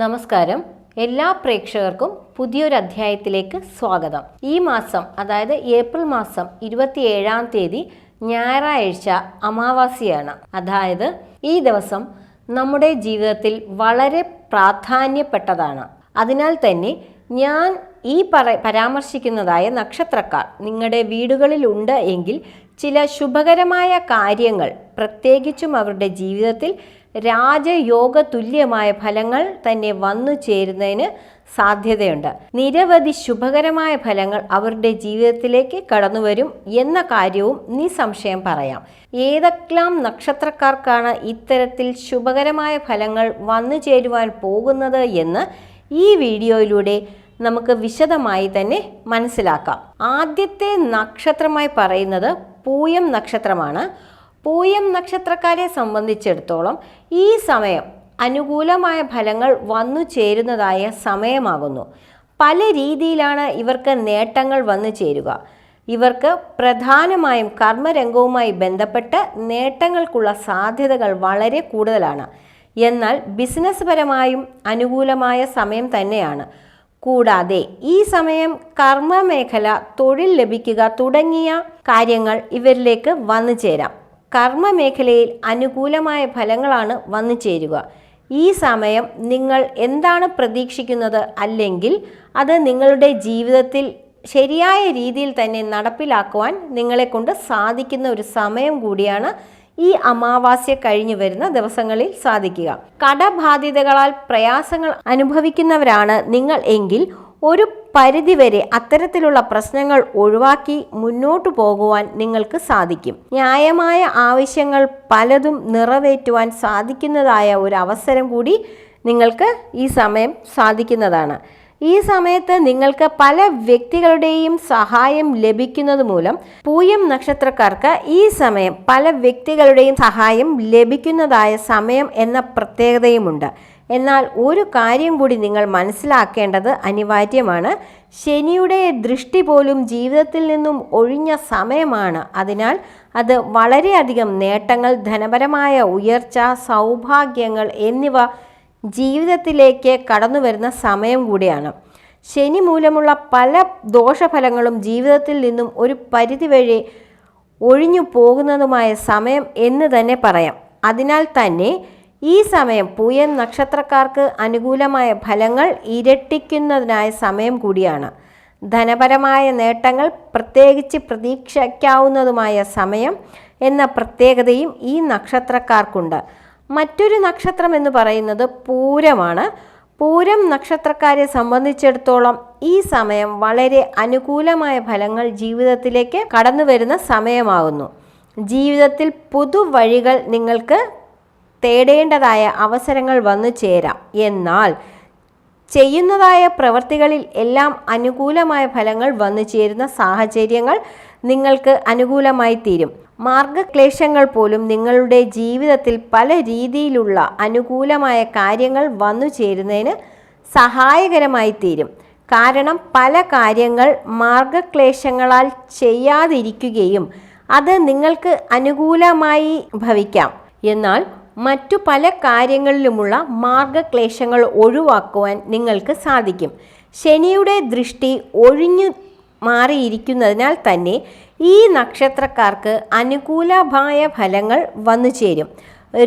നമസ്കാരം. എല്ലാ പ്രേക്ഷകർക്കും പുതിയൊരു അധ്യായത്തിലേക്ക് സ്വാഗതം. ഈ മാസം അതായത് ഏപ്രിൽ മാസം ഇരുപത്തിയേഴാം തീയതി ഞായറാഴ്ച അമാവാസിയാണ്. അതായത് ഈ ദിവസം നമ്മുടെ ജീവിതത്തിൽ വളരെ പ്രാധാന്യപ്പെട്ടതാണ്. അതിനാൽ തന്നെ ഞാൻ ഈ പറ പരാമർശിക്കുന്നതായ നക്ഷത്രക്കാർ നിങ്ങളുടെ വീടുകളിലുണ്ട് എങ്കിൽ ചില ശുഭകരമായ കാര്യങ്ങൾ പ്രത്യേകിച്ചും അവരുടെ ജീവിതത്തിൽ രാജയോഗ തുല്യമായ ഫലങ്ങൾ തന്നെ വന്നു ചേരുന്നതിന് സാധ്യതയുണ്ട്. നിരവധി ശുഭകരമായ ഫലങ്ങൾ അവരുടെ ജീവിതത്തിലേക്ക് കടന്നുവരും എന്ന കാര്യവും നിസ്സംശയം പറയാം. ഏതെല്ലാം നക്ഷത്രക്കാർക്കാണ് ഇത്തരത്തിൽ ശുഭകരമായ ഫലങ്ങൾ വന്നു ചേരുവാൻ പോകുന്നത് എന്ന് ഈ വീഡിയോയിലൂടെ നമുക്ക് വിശദമായി തന്നെ മനസ്സിലാക്കാം. ആദ്യത്തെ നക്ഷത്രമായി പറയുന്നത് പൂയം നക്ഷത്രമാണ്. പൂയം നക്ഷത്രക്കാരെ സംബന്ധിച്ചിടത്തോളം ഈ സമയം അനുകൂലമായ ഫലങ്ങൾ വന്നു ചേരുന്നതായ സമയമാകുന്നു. പല രീതിയിലാണ് ഇവർക്ക് നേട്ടങ്ങൾ വന്നു ചേരുക. ഇവർക്ക് പ്രധാനമായും കർമ്മരംഗവുമായി ബന്ധപ്പെട്ട് നേട്ടങ്ങൾക്കുള്ള സാധ്യതകൾ വളരെ കൂടുതലാണ്. എന്നാൽ ബിസിനസ് പരമായും അനുകൂലമായ സമയം തന്നെയാണ്. കൂടാതെ ഈ സമയം കർമ്മമേഖല തൊഴിൽ ലഭിക്കുക തുടങ്ങിയ കാര്യങ്ങൾ ഇവരിലേക്ക് വന്നു ചേരാം. കർമ്മമേഖലയിൽ അനുകൂലമായ ഫലങ്ങളാണ് വന്നു ചേരുക. ഈ സമയം നിങ്ങൾ എന്താണ് പ്രതീക്ഷിക്കുന്നത്? അല്ലെങ്കിൽ അത് നിങ്ങളുടെ ജീവിതത്തിൽ ശരിയായ രീതിയിൽ തന്നെ നടപ്പിലാക്കുവാൻ നിങ്ങളെ കൊണ്ട് സാധിക്കുന്ന ഒരു സമയം കൂടിയാണ് ഈ അമാവാസ്യ കഴിഞ്ഞു വരുന്ന ദിവസങ്ങളിൽ സാധിക്കുക. കടബാധ്യതകളാൽ പ്രയാസങ്ങൾ അനുഭവിക്കുന്നവരാണ് നിങ്ങൾ എങ്കിൽ ഒരു പരിധിവരെ അത്തരത്തിലുള്ള പ്രശ്നങ്ങൾ ഒഴിവാക്കി മുന്നോട്ടു പോകുവാൻ നിങ്ങൾക്ക് സാധിക്കും. ന്യായമായ ആവശ്യങ്ങൾ പലതും നിറവേറ്റുവാൻ സാധിക്കുന്നതായ ഒരു അവസരം കൂടി നിങ്ങൾക്ക് ഈ സമയം സാധിക്കുന്നതാണ്. ഈ സമയത്ത് നിങ്ങൾക്ക് പല വ്യക്തികളുടെയും സഹായം ലഭിക്കുന്നത് മൂലം പൂയം നക്ഷത്രക്കാർക്ക് ഈ സമയം പല വ്യക്തികളുടെയും സഹായം ലഭിക്കുന്നതായ സമയം എന്ന പ്രത്യേകതയുമുണ്ട്. എന്നാൽ ഒരു കാര്യം കൂടി നിങ്ങൾ മനസ്സിലാക്കേണ്ടത് അനിവാര്യമാണ്. ശനിയുടെ ദൃഷ്ടി പോലും ജീവിതത്തിൽ നിന്നും ഒഴിഞ്ഞ സമയമാണ്. അതിനാൽ അത് വളരെയധികം നേട്ടങ്ങൾ ധനപരമായ ഉയർച്ച സൗഭാഗ്യങ്ങൾ എന്നിവ ജീവിതത്തിലേക്ക് കടന്നു വരുന്ന സമയം കൂടിയാണ്. ശനി മൂലമുള്ള പല ദോഷഫലങ്ങളും ജീവിതത്തിൽ നിന്നും ഒരു പരിധിവഴി ഒഴിഞ്ഞു പോകുന്നതുമായ സമയം എന്ന് തന്നെ പറയാം. അതിനാൽ തന്നെ ഈ സമയം പൂയൻ നക്ഷത്രക്കാർക്ക് അനുകൂലമായ ഫലങ്ങൾ ഇരട്ടിക്കുന്നതിനായ സമയം കൂടിയാണ്. ധനപരമായ നേട്ടങ്ങൾ പ്രത്യേകിച്ച് പ്രതീക്ഷിക്കാവുന്നതുമായ സമയം എന്ന പ്രത്യേകതയും ഈ നക്ഷത്രക്കാർക്കുണ്ട്. മറ്റൊരു നക്ഷത്രം എന്ന് പറയുന്നത് പൂരമാണ്. പൂരം നക്ഷത്രക്കാരെ സംബന്ധിച്ചിടത്തോളം ഈ സമയം വളരെ അനുകൂലമായ ഫലങ്ങൾ ജീവിതത്തിലേക്ക് കടന്നു വരുന്ന സമയമാകുന്നു ജീവിതത്തിൽ പുതുവഴികൾ നിങ്ങൾക്ക് തേടേണ്ടതായ അവസരങ്ങൾ വന്നു ചേരാം. എന്നാൽ ചെയ്യുന്നതായ പ്രവൃത്തികളിൽ എല്ലാം അനുകൂലമായ ഫലങ്ങൾ വന്നു ചേരുന്ന സാഹചര്യങ്ങൾ നിങ്ങൾക്ക് അനുകൂലമായി തീരും. മാർഗക്ലേശങ്ങൾ പോലും നിങ്ങളുടെ ജീവിതത്തിൽ പല രീതിയിലുള്ള അനുകൂലമായ കാര്യങ്ങൾ വന്നു ചേരുന്നതിന് സഹായകരമായി തീരും. കാരണം പല കാര്യങ്ങൾ മാർഗക്ലേശങ്ങളാൽ ചെയ്യാതിരിക്കുകയും അത് നിങ്ങൾക്ക് അനുകൂലമായി ഭവിക്കാം. എന്നാൽ മറ്റു പല കാര്യങ്ങളിലുമുള്ള മാർഗക്ലേശങ്ങൾ ഒഴിവാക്കുവാൻ നിങ്ങൾക്ക് സാധിക്കും. ശനിയുടെ ദൃഷ്ടി ഒഴിഞ്ഞു മാറിയിരിക്കുന്നതിനാൽ തന്നെ ഈ നക്ഷത്രക്കാർക്ക് അനുകൂലമായ ഫലങ്ങൾ വന്നു ചേരും.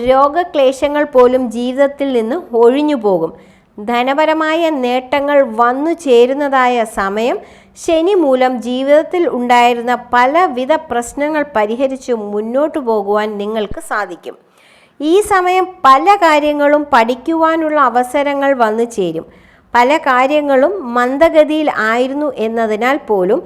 രോഗക്ലേശങ്ങൾ പോലും ജീവിതത്തിൽ നിന്ന് ഒഴിഞ്ഞു പോകും. ധനപരമായ നേട്ടങ്ങൾ വന്നു ചേരുന്നതായ സമയം ശനി മൂലം ജീവിതത്തിൽ ഉണ്ടായിരുന്ന പലവിധ പ്രശ്നങ്ങൾ പരിഹരിച്ച് മുന്നോട്ടു പോകുവാൻ നിങ്ങൾക്ക് സാധിക്കും. ഈ സമയം പല കാര്യങ്ങളും പഠിക്കുവാനുള്ള അവസരങ്ങൾ വന്നു ചേരും. പല കാര്യങ്ങളും മന്ദഗതിയിൽ ആയിരുന്നു എന്നതിനാൽ പോലും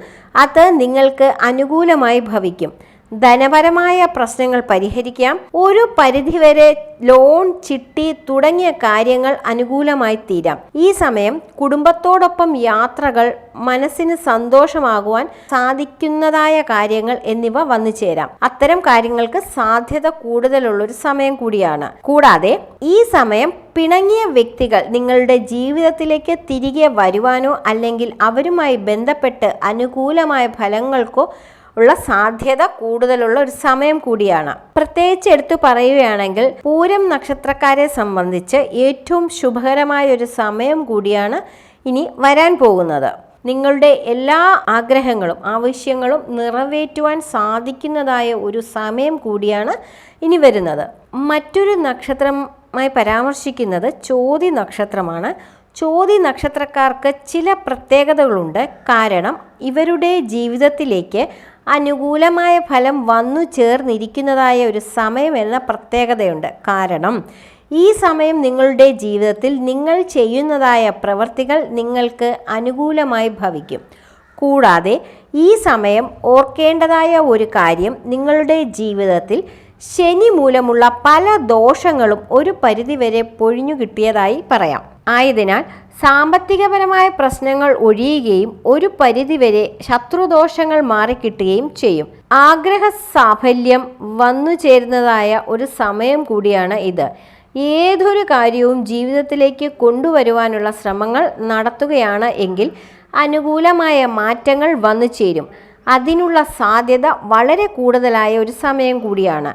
അത് നിങ്ങൾക്ക് അനുകൂലമായി ഭവിക്കും. ധനപരമായ പ്രശ്നങ്ങൾ പരിഹരിക്കാം. ഒരു പരിധിവരെ ലോൺ ചിട്ടി തുടങ്ങിയ കാര്യങ്ങൾ അനുകൂലമായി തീരാം. ഈ സമയം കുടുംബത്തോടൊപ്പം യാത്രകൾ മനസ്സിന് സന്തോഷമാകുവാൻ സാധിക്കുന്നതായ കാര്യങ്ങൾ എന്നിവ വന്നു ചേരാം. അത്തരം കാര്യങ്ങൾക്ക് സാധ്യത കൂടുതലുള്ളൊരു സമയം കൂടിയാണ്. കൂടാതെ ഈ സമയം പിണങ്ങിയ വ്യക്തികൾ നിങ്ങളുടെ ജീവിതത്തിലേക്ക് തിരികെ വരുവാനോ അല്ലെങ്കിൽ അവരുമായി ബന്ധപ്പെട്ട് അനുകൂലമായ ഫലങ്ങൾക്കോ ഉള്ള സാധ്യത കൂടുതലുള്ള ഒരു സമയം കൂടിയാണ്. പ്രത്യേകിച്ച് എടുത്തു പറയുകയാണെങ്കിൽ പൂരം നക്ഷത്രക്കാരെ സംബന്ധിച്ച് ഏറ്റവും ശുഭകരമായ ഒരു സമയം കൂടിയാണ് ഇനി വരാൻ പോകുന്നത്. നിങ്ങളുടെ എല്ലാ ആഗ്രഹങ്ങളും ആവശ്യങ്ങളും നിറവേറ്റുവാൻ സാധിക്കുന്നതായ ഒരു സമയം കൂടിയാണ് ഇനി വരുന്നത്. മറ്റൊരു നക്ഷത്രമായി പരാമർശിക്കുന്നത് ചോതി നക്ഷത്രമാണ്. ചോതി നക്ഷത്രക്കാർക്ക് ചില പ്രത്യേകതകളുണ്ട്. കാരണം ഇവരുടെ ജീവിതത്തിലേക്ക് അനുകൂലമായ ഫലം വന്നു ചേർന്നിരിക്കുന്നതായ ഒരു സമയം എന്ന പ്രത്യേകതയുണ്ട്. കാരണം ഈ സമയം നിങ്ങളുടെ ജീവിതത്തിൽ നിങ്ങൾ ചെയ്യുന്നതായ പ്രവർത്തികൾ നിങ്ങൾക്ക് അനുകൂലമായി ഭവിക്കും. കൂടാതെ ഈ സമയം ഓർക്കേണ്ടതായ ഒരു കാര്യം നിങ്ങളുടെ ജീവിതത്തിൽ ശനി മൂലമുള്ള പല ദോഷങ്ങളും ഒരു പരിധിവരെ പൊഴിഞ്ഞു കിട്ടിയതായി പറയാം. ആയതിനാൽ സാമ്പത്തികപരമായ പ്രശ്നങ്ങൾ ഒഴിയുകയും ഒരു പരിധിവരെ ശത്രുദോഷങ്ങൾ മാറിക്കിട്ടുകയും ചെയ്യും. ആഗ്രഹ സാഫല്യം വന്നു ചേരുന്നതായ ഒരു സമയം കൂടിയാണ് ഇത്. ഏതൊരു കാര്യവും ജീവിതത്തിലേക്ക് കൊണ്ടുവരുവാനുള്ള ശ്രമങ്ങൾ നടത്തുകയാണ് എങ്കിൽ അനുകൂലമായ മാറ്റങ്ങൾ വന്നു ചേരും അതിനുള്ള സാധ്യത വളരെ കൂടുതലായ ഒരു സമയം കൂടിയാണ്.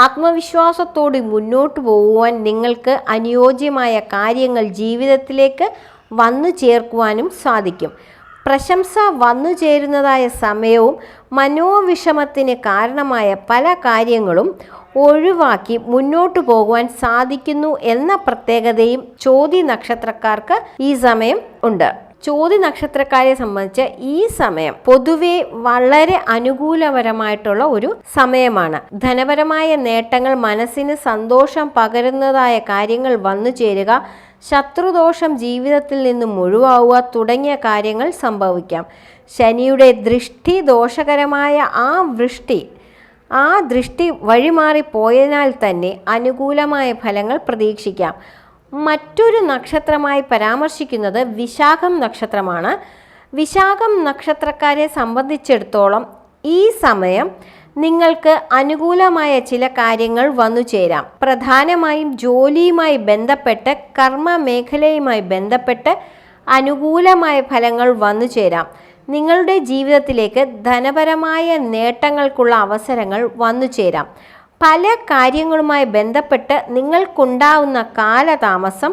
ആത്മവിശ്വാസത്തോടെ മുന്നോട്ട് പോകുവാൻ നിങ്ങൾക്ക് അനുയോജ്യമായ കാര്യങ്ങൾ ജീവിതത്തിലേക്ക് വന്നു ചേർക്കുവാനും സാധിക്കും. പ്രശംസ വന്നു ചേരുന്നതായ സമയവും മനോവിഷമത്തിന് കാരണമായ പല കാര്യങ്ങളും ഒഴിവാക്കി മുന്നോട്ടു പോകുവാൻ സാധിക്കുന്നു എന്ന പ്രത്യേകതയും ചോതി നക്ഷത്രക്കാർക്ക് ഈ സമയം ഉണ്ട്. ചോതി നക്ഷത്രക്കാരെ സംബന്ധിച്ച് ഈ സമയം പൊതുവെ വളരെ അനുകൂലപരമായിട്ടുള്ള ഒരു സമയമാണ്. ധനപരമായ നേട്ടങ്ങൾ മനസ്സിന് സന്തോഷം പകരുന്നതായ കാര്യങ്ങൾ വന്നു ചേരുക ശത്രുദോഷം ജീവിതത്തിൽ നിന്ന് ഒഴിവാവുക തുടങ്ങിയ കാര്യങ്ങൾ സംഭവിക്കാം. ശനിയുടെ ദൃഷ്ടി ദോഷകരമായ ആ വൃഷ്ടി ആ ദൃഷ്ടി വഴിമാറിപ്പോയതിനാൽ തന്നെ അനുകൂലമായ ഫലങ്ങൾ പ്രതീക്ഷിക്കാം. മറ്റൊരു നക്ഷത്രമായി പരാമർശിക്കുന്നത് വിശാഖം നക്ഷത്രമാണ്. വിശാഖം നക്ഷത്രക്കാരെ സംബന്ധിച്ചിടത്തോളം ഈ സമയം നിങ്ങൾക്ക് അനുകൂലമായ ചില കാര്യങ്ങൾ വന്നു ചേരാം. പ്രധാനമായും ജോലിയുമായി ബന്ധപ്പെട്ട് കർമ്മ മേഖലയുമായി ബന്ധപ്പെട്ട് അനുകൂലമായ ഫലങ്ങൾ വന്നു ചേരാം. നിങ്ങളുടെ ജീവിതത്തിലേക്ക് ധനപരമായ നേട്ടങ്ങൾക്കുള്ള അവസരങ്ങൾ വന്നു ചേരാം. പല കാര്യങ്ങളുമായി ബന്ധപ്പെട്ട് നിങ്ങൾക്കുണ്ടാവുന്ന കാലതാമസം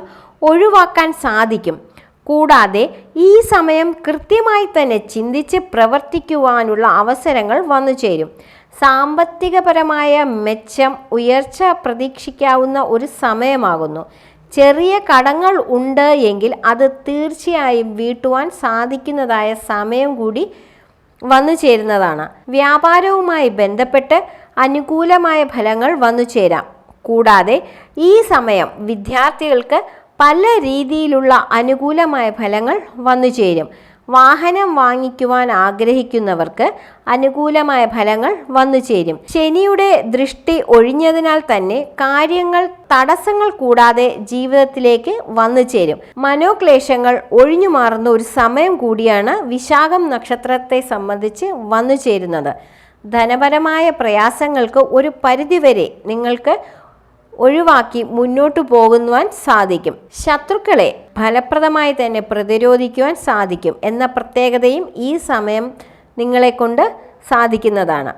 ഒഴിവാക്കാൻ സാധിക്കും. കൂടാതെ ഈ സമയം കൃത്യമായി തന്നെ ചിന്തിച്ച് പ്രവർത്തിക്കുവാനുള്ള അവസരങ്ങൾ വന്നു ചേരും. സാമ്പത്തികപരമായ മെച്ചം ഉയർച്ച പ്രതീക്ഷിക്കാവുന്ന ഒരു സമയമാകുന്നു. ചെറിയ കടങ്ങൾ ഉണ്ട് എങ്കിൽ അത് തീർച്ചയായും വീട്ടുവാൻ സാധിക്കുന്നതായ സമയം കൂടി വന്നു ചേരുന്നതാണ്. വ്യാപാരവുമായി ബന്ധപ്പെട്ട് അനുകൂലമായ ഫലങ്ങൾ വന്നു ചേരാം. കൂടാതെ ഈ സമയം വിദ്യാർത്ഥികൾക്ക് പല രീതിയിലുള്ള അനുകൂലമായ ഫലങ്ങൾ വന്നു ചേരും. വാഹനം വാങ്ങിക്കുവാൻ ആഗ്രഹിക്കുന്നവർക്ക് അനുകൂലമായ ഫലങ്ങൾ വന്നു ചേരും. ശനിയുടെ ദൃഷ്ടി ഒഴിഞ്ഞതിനാൽ തന്നെ കാര്യങ്ങൾ തടസ്സങ്ങൾ കൂടാതെ ജീവിതത്തിലേക്ക് വന്നു ചേരും. മനോക്ലേശങ്ങൾ ഒഴിഞ്ഞു മാറുന്ന ഒരു സമയം കൂടിയാണ് വിശാഖം നക്ഷത്രത്തെ സംബന്ധിച്ച് വന്നു ചേരുന്നത്. ധനപരമായ പ്രയാസങ്ങൾക്ക് ഒരു പരിധിവരെ നിങ്ങൾക്ക് ഒഴിവാക്കി മുന്നോട്ടു പോകുവാൻ സാധിക്കും. ശത്രുക്കളെ ഫലപ്രദമായി തന്നെ പ്രതിരോധിക്കുവാൻ സാധിക്കും എന്ന പ്രത്യേകതയും ഈ സമയം നിങ്ങളെ കൊണ്ട് സാധിക്കുന്നതാണ്.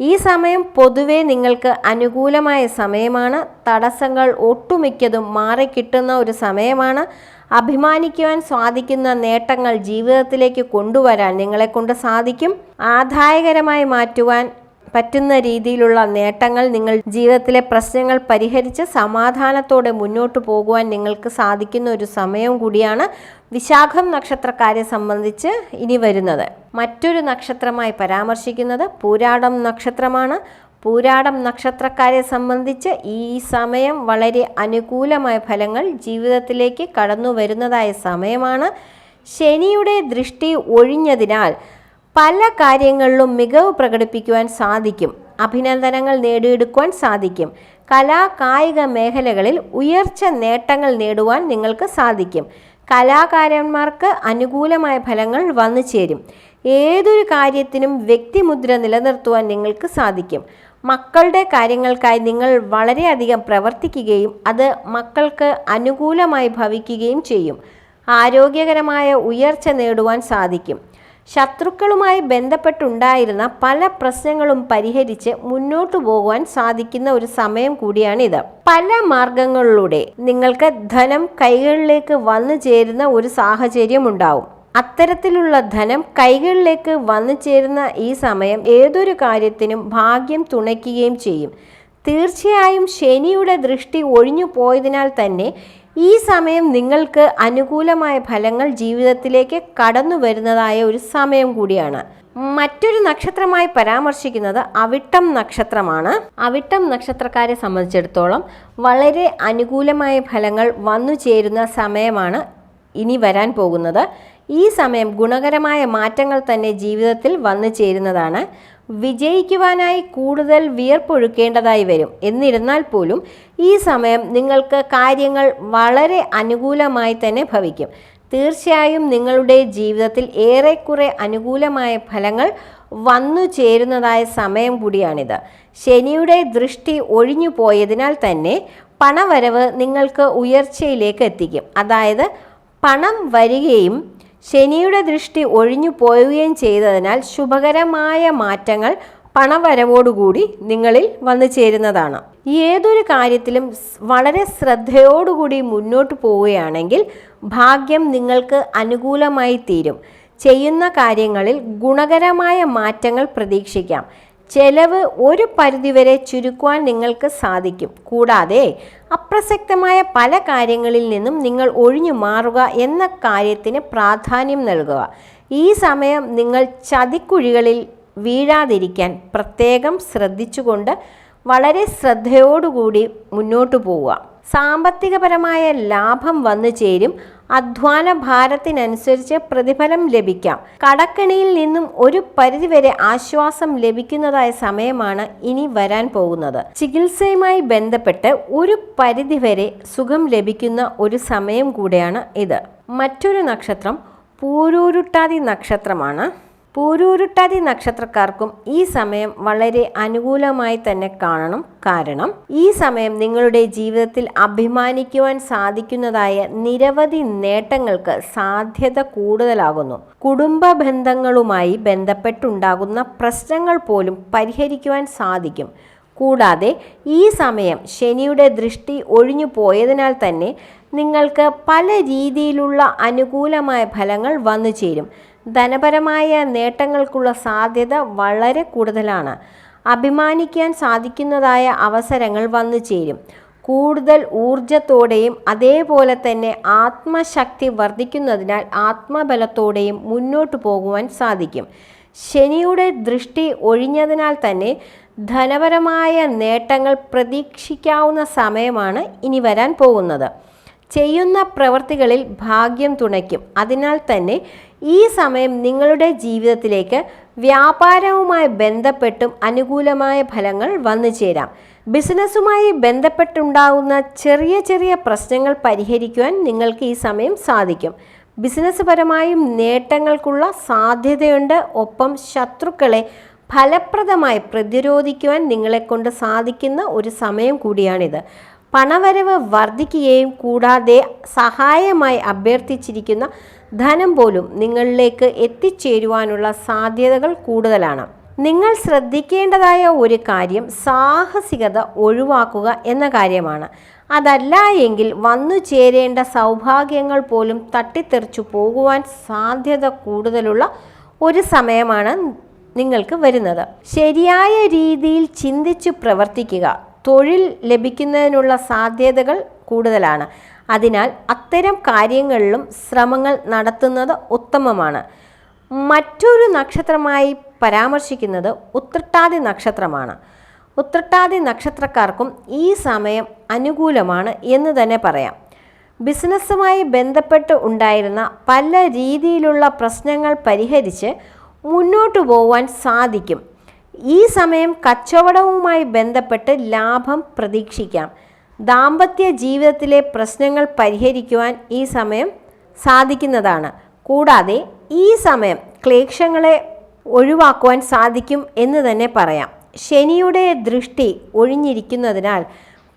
ഈ സമയം പൊതുവെ നിങ്ങൾക്ക് അനുകൂലമായ സമയമാണ്. തടസ്സങ്ങൾ ഒട്ടുമിക്കതും മാറിക്കിട്ടുന്ന ഒരു സമയമാണ്. അഭിമാനിക്കുവാൻ സാധിക്കുന്ന നേട്ടങ്ങൾ ജീവിതത്തിലേക്ക് കൊണ്ടുവരാൻ നിങ്ങളെക്കൊണ്ട് സാധിക്കും. ആദായകരമായി മാറ്റുവാൻ പറ്റുന്ന രീതിയിലുള്ള നേട്ടങ്ങൾ നിങ്ങൾ ജീവിതത്തിലെ പ്രശ്നങ്ങൾ പരിഹരിച്ച് സമാധാനത്തോടെ മുന്നോട്ട് പോകുവാൻ നിങ്ങൾക്ക് സാധിക്കുന്ന ഒരു സമയം കൂടിയാണ് വിശാഖം നക്ഷത്രക്കാരെ സംബന്ധിച്ച് ഇനി വരുന്നത്. മറ്റൊരു നക്ഷത്രമായി പരാമർശിക്കുന്നത് പൂരാടം നക്ഷത്രമാണ്. പൂരാടം നക്ഷത്രക്കാരെ സംബന്ധിച്ച് ഈ സമയം വളരെ അനുകൂലമായ ഫലങ്ങൾ ജീവിതത്തിലേക്ക് കടന്നു വരുന്നതായ സമയമാണ്. ശനിയുടെ ദൃഷ്ടി ഒഴിഞ്ഞതിനാൽ പല കാര്യങ്ങളിലും മികവ് പ്രകടിപ്പിക്കുവാൻ സാധിക്കും. അഭിനന്ദനങ്ങൾ നേടിയെടുക്കുവാൻ സാധിക്കും. കലാ കായിക മേഖലകളിൽ ഉയർച്ച നേട്ടങ്ങൾ നേടുവാൻ നിങ്ങൾക്ക് സാധിക്കും. കലാകാരന്മാർക്ക് അനുകൂലമായ ഫലങ്ങൾ വന്നു ചേരും ഏതൊരു കാര്യത്തിനും വ്യക്തിമുദ്ര നിലനിർത്തുവാൻ നിങ്ങൾക്ക് സാധിക്കും. മക്കളുടെ കാര്യങ്ങൾക്കായി നിങ്ങൾ വളരെയധികം പ്രവർത്തിക്കുകയും അത് മക്കൾക്ക് അനുകൂലമായി ഭവിക്കുകയും ചെയ്യും. ആരോഗ്യകരമായ ഉയർച്ച നേടുവാൻ സാധിക്കും. ശത്രുക്കളുമായി ബന്ധപ്പെട്ടുണ്ടായിരുന്ന പല പ്രശ്നങ്ങളും പരിഹരിച്ച് മുന്നോട്ടു പോകുവാൻ സാധിക്കുന്ന ഒരു സമയം കൂടിയാണിത്. പല മാർഗങ്ങളിലൂടെ നിങ്ങൾക്ക് ധനം കൈകളിലേക്ക് വന്നു ചേരുന്ന ഒരു സാഹചര്യം ഉണ്ടാവും അത്തരത്തിലുള്ള ധനം കൈകളിലേക്ക് വന്നു ചേരുന്ന ഈ സമയം ഏതൊരു കാര്യത്തിനും ഭാഗ്യം തുണയ്ക്കുകയും ചെയ്യും. തീർച്ചയായും ശനിയുടെ ദൃഷ്ടി ഒഴിഞ്ഞു പോയതിനാൽ തന്നെ ഈ സമയം നിങ്ങൾക്ക് അനുകൂലമായ ഫലങ്ങൾ ജീവിതത്തിലേക്ക് കടന്നു വരുന്നതായ ഒരു സമയം കൂടിയാണ്. മറ്റൊരു നക്ഷത്രമായി പരാമർശിക്കുന്നത് അവിട്ടം നക്ഷത്രമാണ്. അവിട്ടം നക്ഷത്രക്കാരെ സംബന്ധിച്ചിടത്തോളം വളരെ അനുകൂലമായ ഫലങ്ങൾ വന്നു ചേരുന്ന സമയമാണ് ഇനി വരാൻ പോകുന്നത്. ഈ സമയം ഗുണകരമായ മാറ്റങ്ങൾ തന്നെ ജീവിതത്തിൽ വന്നു ചേരുന്നതാണ്. വിജയിക്കുവാനായി കൂടുതൽ വിയർപ്പൊഴുക്കേണ്ടതായി വരും. എന്നിരുന്നാൽ പോലും ഈ സമയം നിങ്ങൾക്ക് കാര്യങ്ങൾ വളരെ അനുകൂലമായി തന്നെ ഭവിക്കും. തീർച്ചയായും നിങ്ങളുടെ ജീവിതത്തിൽ ഏറെക്കുറെ അനുകൂലമായ ഫലങ്ങൾ വന്നു ചേരുന്നതായ സമയം കൂടിയാണിത്. ശനിയുടെ ദൃഷ്ടി ഒഴിഞ്ഞു പോയതിനാൽ തന്നെ പണവരവ് നിങ്ങൾക്ക് ഉയർച്ചയിലേക്ക് എത്തിക്കും. അതായത് പണം വരികയും ശനിയുടെ ദൃഷ്ടി ഒഴിഞ്ഞു പോവുകയും ചെയ്തതിനാൽ ശുഭകരമായ മാറ്റങ്ങൾ പണവരവോടുകൂടി നിങ്ങളിൽ വന്നു ചേരുന്നതാണ്. ഏതൊരു കാര്യത്തിലും വളരെ ശ്രദ്ധയോടുകൂടി മുന്നോട്ട് പോവുകയാണെങ്കിൽ ഭാഗ്യം നിങ്ങൾക്ക് അനുകൂലമായി തീരും. ചെയ്യുന്ന കാര്യങ്ങളിൽ ഗുണകരമായ മാറ്റങ്ങൾ പ്രതീക്ഷിക്കാം. ചെലവ് ഒരു പരിധിവരെ ചുരുക്കുവാൻ നിങ്ങൾക്ക് സാധിക്കും. കൂടാതെ അപ്രസക്തമായ പല കാര്യങ്ങളിൽ നിന്നും നിങ്ങൾ ഒഴിഞ്ഞു മാറുക എന്ന കാര്യത്തിന് പ്രാധാന്യം നൽകുക. ഈ സമയം നിങ്ങൾ ചതിക്കുഴികളിൽ വീഴാതിരിക്കാൻ പ്രത്യേകം ശ്രദ്ധിച്ചുകൊണ്ട് വളരെ ശ്രദ്ധയോടുകൂടി മുന്നോട്ടു പോവുക. സാമ്പത്തികപരമായ ലാഭം വന്നു ചേരും. അധ്വാന ഭാരത്തിനനുസരിച്ച് പ്രതിഫലം ലഭിക്കാം. കടക്കണിയിൽ നിന്നും ഒരു പരിധിവരെ ആശ്വാസം ലഭിക്കുന്നതായ സമയമാണ് ഇനി വരാൻ പോകുന്നത്. ചികിത്സയുമായി ബന്ധപ്പെട്ട് ഒരു പരിധിവരെ സുഖം ലഭിക്കുന്ന ഒരു സമയം കൂടെയാണ് ഇത്. മറ്റൊരു നക്ഷത്രം പൂരൂരുട്ടാതി നക്ഷത്രമാണ്. പൂരൂരുട്ടാതി നക്ഷത്രക്കാർക്കും ഈ സമയം വളരെ അനുകൂലമായി തന്നെ കാണണം. കാരണം ഈ സമയം നിങ്ങളുടെ ജീവിതത്തിൽ അഭിമാനിക്കുവാൻ സാധിക്കുന്നതായ നിരവധി നേട്ടങ്ങൾക്ക് സാധ്യത കൂടുതലാകുന്നു. കുടുംബ ബന്ധങ്ങളുമായി ബന്ധപ്പെട്ടുണ്ടാകുന്ന പ്രശ്നങ്ങൾ പോലും പരിഹരിക്കുവാൻ സാധിക്കും. കൂടാതെ ഈ സമയം ശനിയുടെ ദൃഷ്ടി ഒഴിഞ്ഞു പോയതിനാൽ തന്നെ നിങ്ങൾക്ക് പല രീതിയിലുള്ള അനുകൂലമായ ഫലങ്ങൾ വന്നു ചേരും ധനപരമായ നേട്ടങ്ങൾക്കുള്ള സാധ്യത വളരെ കൂടുതലാണ്. അഭിമാനിക്കാൻ സാധിക്കുന്നതായ അവസരങ്ങൾ വന്നു ചേരും. കൂടുതൽ ഊർജത്തോടെയും അതേപോലെ തന്നെ ആത്മശക്തി വർദ്ധിക്കുന്നതിനാൽ ആത്മബലത്തോടെയും മുന്നോട്ട് പോകുവാൻ സാധിക്കും. ശനിയുടെ ദൃഷ്ടി ഒഴിഞ്ഞതിനാൽ തന്നെ ധനപരമായ നേട്ടങ്ങൾ പ്രതീക്ഷിക്കാവുന്ന സമയമാണ് ഇനി വരാൻ പോകുന്നത്. ചെയ്യുന്ന പ്രവൃത്തികളിൽ ഭാഗ്യം തുണയ്ക്കും. അതിനാൽ തന്നെ ഈ സമയം നിങ്ങളുടെ ജീവിതത്തിലേക്ക് വ്യാപാരവുമായി ബന്ധപ്പെട്ടും അനുകൂലമായ ഫലങ്ങൾ വന്നു ചേരാം. ബിസിനസ്സുമായി ബന്ധപ്പെട്ടുണ്ടാകുന്ന ചെറിയ ചെറിയ പ്രശ്നങ്ങൾ പരിഹരിക്കുവാൻ നിങ്ങൾക്ക് ഈ സമയം സാധിക്കും. ബിസിനസ് പരമായും നേട്ടങ്ങൾക്കുള്ള സാധ്യതയുണ്ട്. ഒപ്പം ശത്രുക്കളെ ഫലപ്രദമായി പ്രതിരോധിക്കുവാൻ നിങ്ങളെക്കൊണ്ട് സാധിക്കുന്ന ഒരു സമയം കൂടിയാണിത്. പണവരവ് വർദ്ധിക്കുകയും കൂടാതെ സഹായമായി അഭ്യർത്ഥിച്ചിരിക്കുന്ന ധനം പോലും നിങ്ങളിലേക്ക് എത്തിച്ചേരുവാനുള്ള സാധ്യതകൾ കൂടുതലാണ്. നിങ്ങൾ ശ്രദ്ധിക്കേണ്ടതായ ഒരു കാര്യം സാഹസികത ഒഴിവാക്കുക എന്ന കാര്യമാണ്. അതല്ല എങ്കിൽ വന്നു ചേരേണ്ട സൗഭാഗ്യങ്ങൾ പോലും തട്ടിത്തെറിച്ചു പോകുവാൻ സാധ്യത കൂടുതലുള്ള ഒരു സമയമാണ് നിങ്ങൾക്ക് വരുന്നത്. ശരിയായ രീതിയിൽ ചിന്തിച്ചു പ്രവർത്തിക്കുക. തൊഴിൽ ലഭിക്കുന്നതിനുള്ള സാധ്യതകൾ കൂടുതലാണ്. അതിനാൽ അത്തരം കാര്യങ്ങളിലും ശ്രമങ്ങൾ നടത്തുന്നത് ഉത്തമമാണ്. മറ്റൊരു നക്ഷത്രമായി പരാമർശിക്കുന്നത് ഉത്രട്ടാതി നക്ഷത്രമാണ്. ഉത്രട്ടാതി നക്ഷത്രക്കാർക്കും ഈ സമയം അനുകൂലമാണ് എന്ന് തന്നെ പറയാം. ബിസിനസ്സുമായി ബന്ധപ്പെട്ട് ഉണ്ടായിരുന്ന പല രീതിയിലുള്ള പ്രശ്നങ്ങൾ പരിഹരിച്ച് മുന്നോട്ടു പോവാൻ സാധിക്കും. ഈ സമയം കച്ചവടവുമായി ബന്ധപ്പെട്ട് ലാഭം പ്രതീക്ഷിക്കാം. ദാമ്പത്യ ജീവിതത്തിലെ പ്രശ്നങ്ങൾ പരിഹരിക്കുവാൻ ഈ സമയം സാധിക്കുന്നതാണ്. കൂടാതെ ഈ സമയം ക്ലേശങ്ങളെ ഒഴിവാക്കുവാൻ സാധിക്കും എന്ന് തന്നെ പറയാം. ശനിയുടെ ദൃഷ്ടി ഒഴിഞ്ഞിരിക്കുന്നതിനാൽ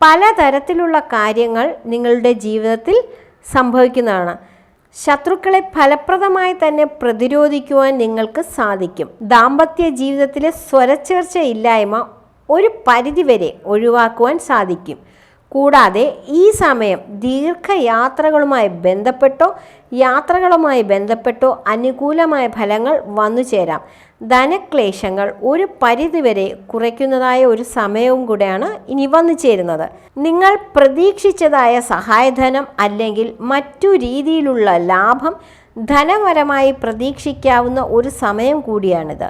പലതരത്തിലുള്ള കാര്യങ്ങൾ നിങ്ങളുടെ ജീവിതത്തിൽ സംഭവിക്കുന്നതാണ്. ശത്രുക്കളെ ഫലപ്രദമായി തന്നെ പ്രതിരോധിക്കുവാൻ നിങ്ങൾക്ക് സാധിക്കും. ദാമ്പത്യ ജീവിതത്തിലെ സ്വരച്ചേർച്ച ഇല്ലായ്മ ഒരു പരിധിവരെ ഒഴിവാക്കുവാൻ സാധിക്കും. കൂടാതെ ഈ സമയം ദീർഘയാത്രകളുമായി ബന്ധപ്പെട്ടോ യാത്രകളുമായി ബന്ധപ്പെട്ടോ അനുകൂലമായ ഫലങ്ങൾ വന്നു ചേരാം. ധനക്ലേശങ്ങൾ ഒരു പരിധിവരെ കുറയ്ക്കുന്നതായ ഒരു സമയവും കൂടെയാണ് ഇനി വന്നു ചേരുന്നത്. നിങ്ങൾ പ്രതീക്ഷിച്ചതായ സഹായധനം അല്ലെങ്കിൽ മറ്റു രീതിയിലുള്ള ലാഭം ധനപരമായി പ്രതീക്ഷിക്കാവുന്ന ഒരു സമയം കൂടിയാണിത്.